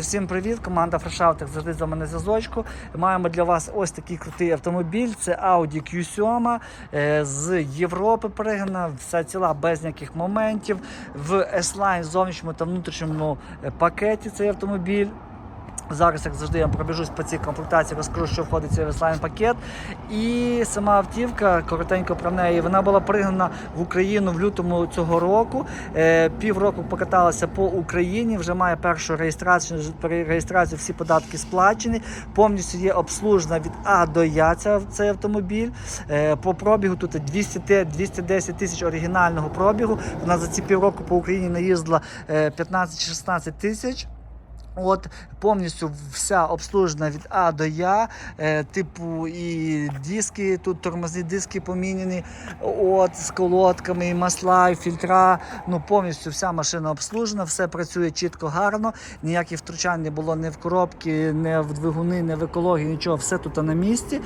Всім привіт! Команда Фрешаутик завжди за мене зв'язочку. Маємо для вас ось такий крутий автомобіль. Це Audi Q7 е, з Європи пригнана, вся ціла без ніяких моментів. В S-Line зовнішньому та внутрішньому е, пакеті цей автомобіль. Зараз, як завжди, я пробіжусь по цій комплектації, розкажу, що входить в цей веслайн пакет. І сама автівка, коротенько про неї, вона була пригнана в Україну в лютому цього року. Е, півроку покаталася по Україні, вже має першу реєстрацію, реєстрацію всі податки сплачені. Повністю є обслужена від А до Я ця, цей автомобіль. Е, по пробігу тут 200, те- 210 тисяч оригінального пробігу. Вона за ці півроку по Україні наїздила е, 15-16 тисяч. От повністю вся обслужена від А до Я, е, типу і диски, тут тормозні диски поміняні, от з колодками, і масла, і фільтра. Ну повністю вся машина обслужена, все працює чітко, гарно. Ніяких втручань не було ні в коробки, ні в двигуни, ні в екологію, нічого, все тут на місці.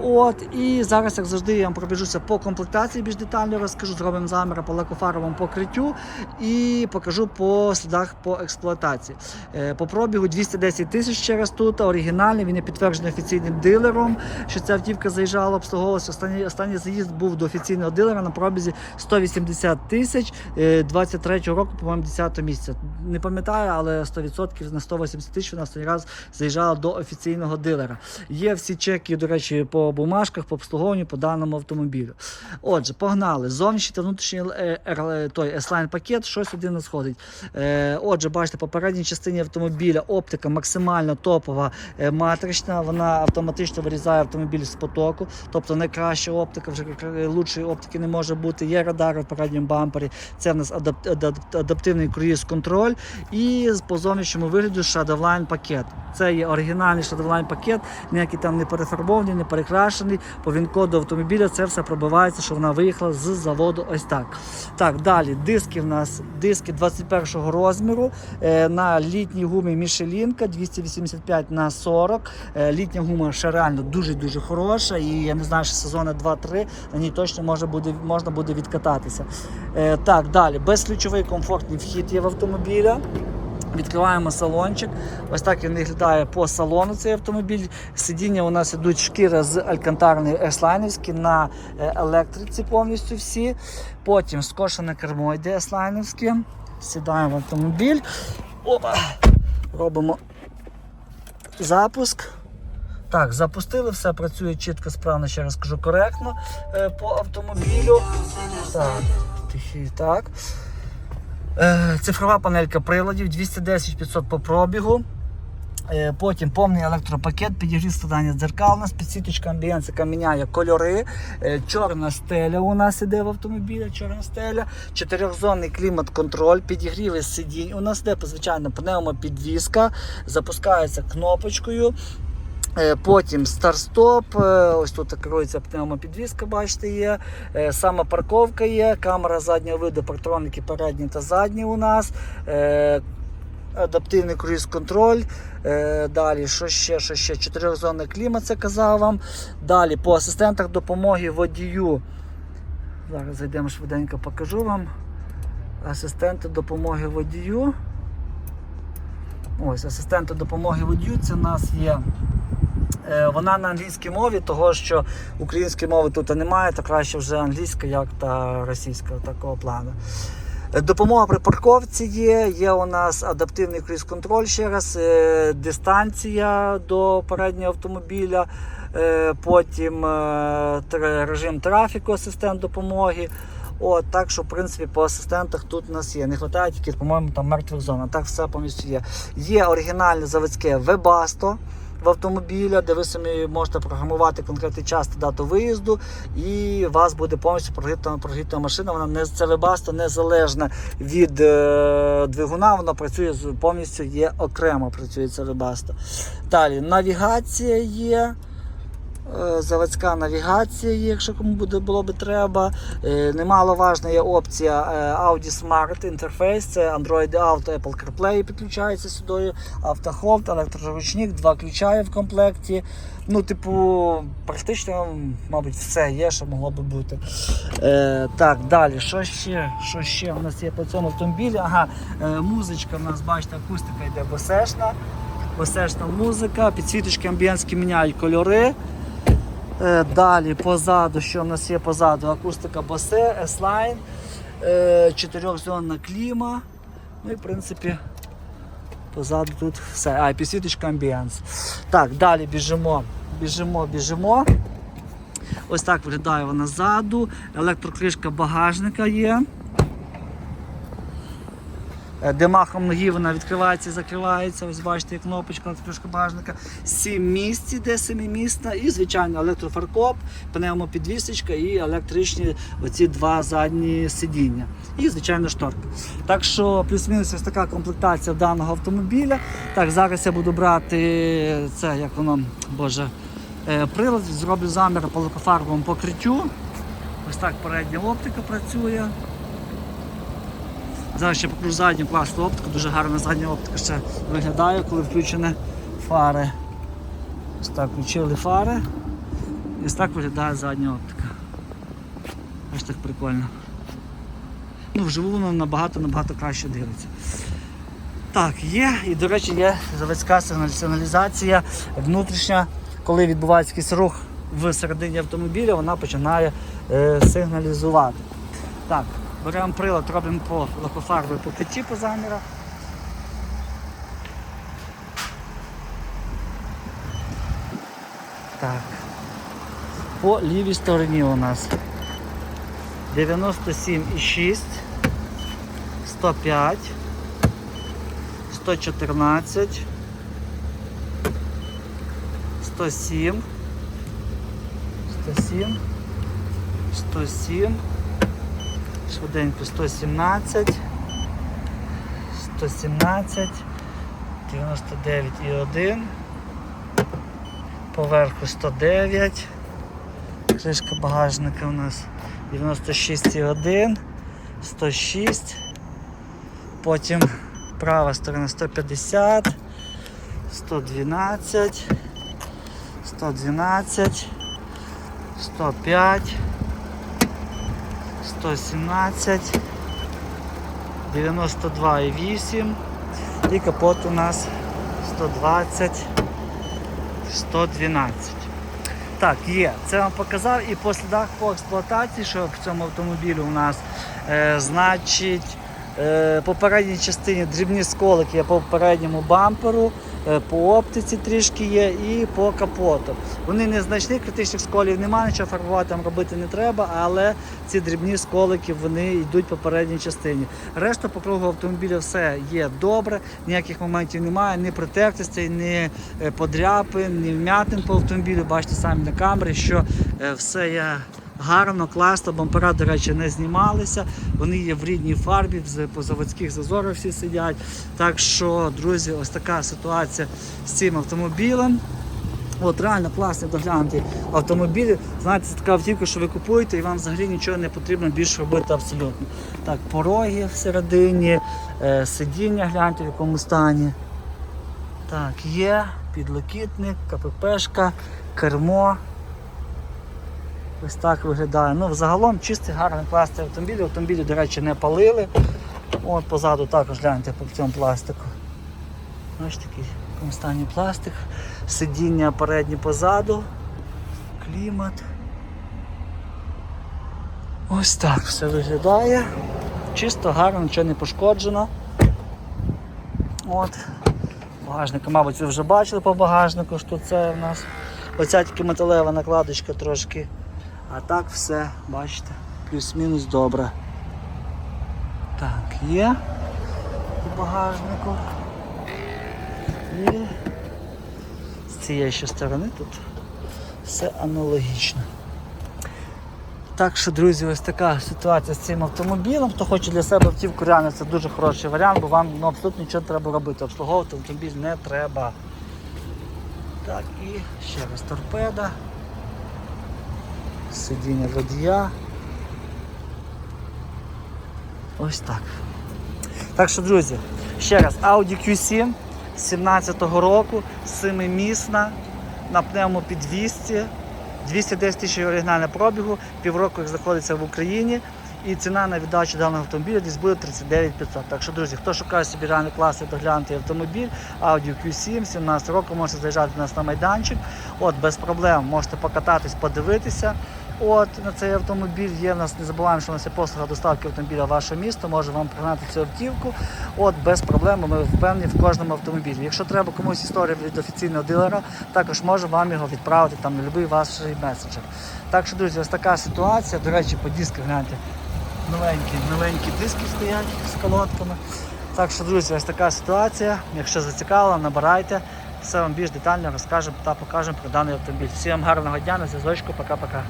От і зараз, як завжди, я вам пробіжуся по комплектації більш детально розкажу. Зробимо заміри по лакофаровому покриттю і покажу по слідах по експлуатації. Е, По пробігу 210 тисяч через тут, оригінальний, він є підтверджений офіційним дилером, що ця автівка заїжджала, обслуговувалася. Останній, останній заїзд був до офіційного дилера на пробізі 180 тисяч е, 23-го року, по-моєму, 10 місяця. Не пам'ятаю, але 100% на 180 тисяч вона останній раз заїжджала до офіційного дилера. Є всі чеки, до речі, по бумажках, по обслуговуванню, по даному автомобілю. Отже, погнали. Зовнішній та внутрішній е, е, той S-Line пакет, щось один не сходить. Е, Отже, бачите, по передній частині автомобіля оптика максимально топова е, матрична. Вона автоматично вирізає автомобіль з потоку, тобто найкраща оптика, вже лучшої оптики не може бути. Є радари в передньому бампері. Це в нас адап- адап- адаптивний круїз-контроль. І з- по зовнішньому вигляду Shadowline пакет. Це є оригінальний Shadowline пакет, ніякий там не перефарбований, не перекрашений. По він-коду автомобіля це все пробивається, що вона виїхала з заводу. Ось так. Так, далі диски в нас диски 21 розміру е, на літній гумі Мішелінка 285 на 40. Е, літня гума ще реально дуже-дуже хороша. І я не знаю, що сезони 2-3 на ній точно може буде, можна буде відкататися. Е, так, далі. Безключовий комфортний вхід є в автомобіля. Відкриваємо салончик. Ось так він виглядає по салону цей автомобіль. Сидіння у нас ідуть шкіра з алькантарної еслайнівські на е, електриці повністю всі. Потім скошене кермо йде еслайнівське. Сідаємо в автомобіль. Опа. Робимо запуск. Так, запустили, все працює чітко, справно, ще раз кажу, коректно е, по автомобілю. Так, тихі, так. Е, Цифрова панелька приладів 210-500 по пробігу. Е, Потім повний електропакет, підігрів складання дзеркал, у нас підсвіточка амбієнс, міняє кольори. Е, Чорна стеля у нас іде в автомобілі, чорна стеля, чотирьохзонний клімат-контроль, підігріви сидінь. У нас іде, звичайно, пневмопідвізка, запускається кнопочкою. Е, Потім старт-стоп, е, ось тут керується пневмопідвізка, бачите, є. Е, Сама парковка є, камера заднього виду, партроники передні та задні у нас. Адаптивний круїз-контроль. Далі, що ще, що ще? Чотирьохзонний клімат, це казав вам. Далі по асистентах допомоги водію. Зараз зайдемо швиденько, покажу вам. Асистенти допомоги водію. Ось асистенти допомоги водію. Це у нас є. Е, Вона на англійській мові, того що української мови тут немає, то краще вже англійська, як та російська такого плану. Е, Допомога при парковці є. Є у нас адаптивний круїз-контроль ще раз, е, дистанція до переднього автомобіля, потім режим трафіку, асистент допомоги. От, так що, в принципі, по асистентах тут у нас є. Не вистачає тільки, по-моєму, там мертвих зон. Так все повністю є. Є оригінальне заводське Webasto в автомобіля, де ви самі можете програмувати конкретний час та дату виїзду, і вас буде повністю прогріта, прогріта машина. Вона не це Webasto незалежна від е, двигуна, вона працює повністю є окремо. Працює целебаста. Далі навігація є. Е, Заводська навігація, якщо кому буде було би треба. Е, Немаловажна є опція е, Audi Smart інтерфейс, це Android Auto, Apple CarPlay підключається сюди, автохолд, електроручник, два ключа є в комплекті. Ну, типу, практично, мабуть, все є, що могло би бути. Е, так, далі, що ще? Що ще у нас є по цьому автомобілі? Ага, музичка у нас, бачите, акустика йде босешна. Босешна музика, підсвіточки амбієнтські міняють кольори. Е, Далі позаду, що в нас є позаду? Акустика Bose, S-Line, е, чотирьохзонна кліма. Ну і в принципі позаду тут все. А, і підсвіточка амбієнс. Так, далі біжимо, біжимо, біжимо. Ось так виглядає вона ззаду. Електрокришка багажника є. Е, Де махом ноги вона відкривається і закривається. Ось бачите, кнопочка електрокришка багажника. Сім місць, іде семимісна. І, звичайно, електрофаркоп, пневмопідвісочка і електричні оці два задні сидіння. І, звичайно, шторка. Так що плюс-мінус ось така комплектація даного автомобіля. Так, зараз я буду брати це, як воно, боже, е, прилад, зроблю замір по лакофарбовому покриттю. Ось так передня оптика працює. Зараз ще покажу задню класну оптику, дуже гарна задня оптика ще виглядає, коли включені фари. Ось так включили фари. І ось так виглядає задня оптика. Ось так прикольно. Ну, вживу воно набагато-набагато краще дивиться. Так, є, і, до речі, є заводська сигналізація внутрішня, коли відбувається якийсь рух в середині автомобіля, вона починає е, сигналізувати. Так, беремо прилад, робимо по лакофарбовій покритті по замірах. Так. По лівій стороні у нас 97,6, 105, 114, 107, 107, 107, швиденько 117, 117, 99,1, поверху 109, кришка багажника у нас 96,1, 106, потім права сторона 150, 112, 112, 105, 117, 92,8 і капот у нас 120, 112. Так, є. Це вам показав і по слідах по експлуатації, що в цьому автомобілі у нас, е, значить, е, по передній частині дрібні сколики по передньому бамперу, по оптиці трішки є і по капоту. Вони незначні, критичних сколів немає, нічого фарбувати там робити не треба, але ці дрібні сколики вони йдуть по передній частині. Решта по кругу автомобіля все є добре, ніяких моментів немає, ні протертостей, ні е, подряпин, ні вмятин по автомобілю. Бачите самі на камері, що е, все є гарно, класно, бампера, до речі, не знімалися. Вони є в рідній фарбі, по заводських зазорах всі сидять. Так що, друзі, ось така ситуація з цим автомобілем. От реально класний доглянутий автомобіль. Знаєте, це така автівка, що ви купуєте і вам взагалі нічого не потрібно більше робити абсолютно. Так, пороги всередині, е, сидіння гляньте в якому стані. Так, є, підлокітник, КППшка, кермо. Ось так виглядає. Ну, взагалом чистий, гарний класний автомобіль. Автомобілі, до речі, не палили. От позаду також гляньте по цьому пластику. Ось такий в пластик. Сидіння передні позаду. Клімат. Ось так все виглядає. Чисто, гарно, нічого не пошкоджено. От. Багажник, мабуть, ви вже бачили по багажнику, що це в нас. Оця тільки металева накладочка трошки. А так все, бачите, плюс-мінус добре. Так, є у багажнику. І з цієї ще сторони тут все аналогічно. Так що, друзі, ось така ситуація з цим автомобілем. Хто хоче для себе автівку, реально це дуже хороший варіант, бо вам ну, абсолютно нічого треба робити. Обслуговувати автомобіль не треба. Так, і ще раз торпеда. Сидіння водія. Ось так. Так що, друзі, ще раз, Audi Q7 17-го року, 7-місна, на пневмопідвісці, 210 тисяч оригінального пробігу, півроку як знаходиться в Україні. І ціна на віддачу даного автомобіля десь буде 39 500. Так що, друзі, хто шукає собі реальний класний доглянутий автомобіль, Audi Q7, 17 року, можете заїжджати до нас на майданчик. От, без проблем можете покататись, подивитися. От на цей автомобіль є в нас, не забуваємо, що у нас є послуга доставки автомобіля в ваше місто, може вам пригнати цю автівку. От без проблем ми впевнені в кожному автомобілі. Якщо треба комусь історію від офіційного дилера, також може вам його відправити там на будь-який ваш меседжер. Так що, друзі, ось така ситуація. До речі, по дисках гляньте, новенькі, новенькі диски стоять з колодками. Так що, друзі, ось така ситуація. Якщо зацікавило, набирайте. Все вам більш детально розкажемо та покажемо про даний автомобіль. Всім гарного дня, на зв'язочку, пока-пока.